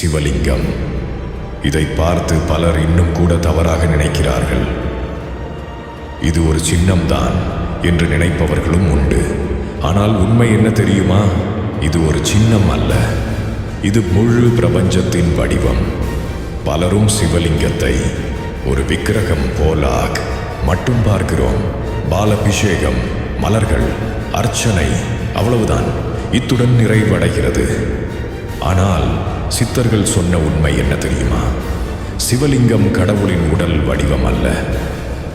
சிவலிங்கம். இதை பார்த்து பலர் இன்னும் கூட தவறாக நினைக்கிறார்கள். இது ஒரு சின்னம்தான் என்று நினைப்பவர்களும் உண்டு. ஆனால் உண்மை என்ன தெரியுமா? இது ஒரு சின்னம் அல்ல. இது முழு பிரபஞ்சத்தின் வடிவம். பலரும் சிவலிங்கத்தை ஒரு விக்கிரகம் போலாக் மட்டும் பார்க்கிறோம். பாலபிஷேகம் மலர்கள் அர்ச்சனை அவ்வளவுதான். இத்துடன் நிறைவடைகிறது. ஆனால் சித்தர்கள் சொன்ன உண்மை என்ன தெரியுமா? சிவலிங்கம் கடவுளின் உடல் வடிவம் அல்ல.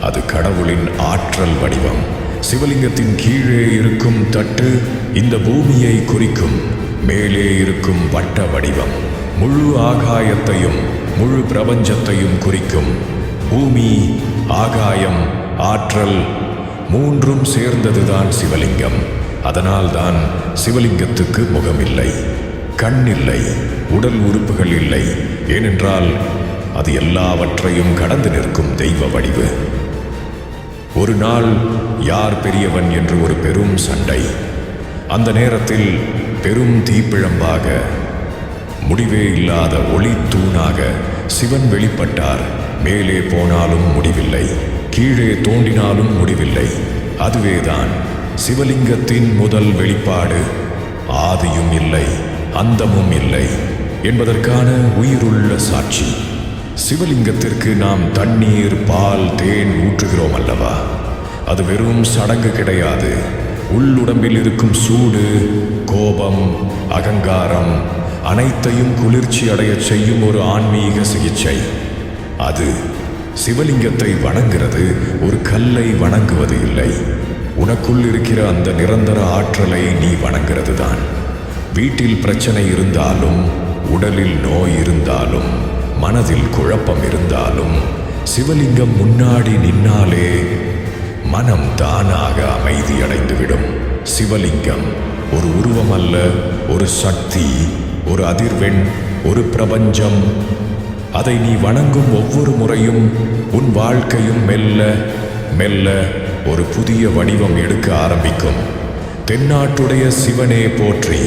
அது கடவுளின் ஆற்றல் வடிவம். சிவலிங்கத்தின் கீழே இருக்கும் தட்டு இந்த பூமியை குறிக்கும். மேலே இருக்கும் வட்ட வடிவம். முழு ஆகாயத்தையும் முழு பிரபஞ்சத்தையும் குறிக்கும். பூமி ஆகாயம் ஆற்றல் மூன்றும் சேர்ந்ததுதான் சிவலிங்கம். அதனால்தான் சிவலிங்கத்துக்கு முகமில்லை. கண் இல்லை உடல் உறுப்புகள் இல்லை. ஏனென்றால் அது எல்லாவற்றையும் கடந்து நிற்கும் தெய்வ வடிவு. ஒரு நாள் யார் பெரியவன் என்று ஒரு பெரும் சண்டை. அந்த நேரத்தில் பெரும் தீப்பிழம்பாக முடிவே இல்லாத ஒளி தூணாக சிவன் வெளிப்பட்டார். மேலே போனாலும் முடிவில்லை கீழே தோண்டினாலும் முடிவில்லை. அதுவேதான் சிவலிங்கத்தின் முதல் வெளிப்பாடு. ஆதியும் இல்லை. அந்தமும் இல்லை என்பதற்கான உயிருள்ள சாட்சி. சிவலிங்கத்திற்கு நாம் தண்ணீர் பால் தேன் ஊற்றுகிறோம் அல்லவா? அது வெறும் சடங்கு கிடையாது. உள்ளுடம்பில் இருக்கும் சூடு கோபம் அகங்காரம் அனைத்தையும் குளிர்ச்சி அடையச் செய்யும் ஒரு ஆன்மீக சிகிச்சை. அது சிவலிங்கத்தை வணங்குறது ஒரு கல்லை வணங்குவது இல்லை. உனக்குள் இருக்கிற அந்த நிரந்தர ஆற்றலை நீ வணங்குறது தான் வீட்டில் பிரச்சனை இருந்தாலும் உடலில் நோய் இருந்தாலும் மனதில் குழப்பம் இருந்தாலும் சிவலிங்கம் முன்னாடி நின்னாலே மனம் தானாக அமைதியடைந்துவிடும். சிவலிங்கம் ஒரு உருவம் அல்ல ஒரு சக்தி ஒரு அதிர்வெண் ஒரு பிரபஞ்சம். அதை நீ வணங்கும் ஒவ்வொரு முறையும் உன் வாழ்க்கையும் மெல்ல மெல்ல ஒரு புதிய வடிவம் எடுக்க ஆரம்பிக்கும். தென்னாட்டுடைய சிவனே போற்றி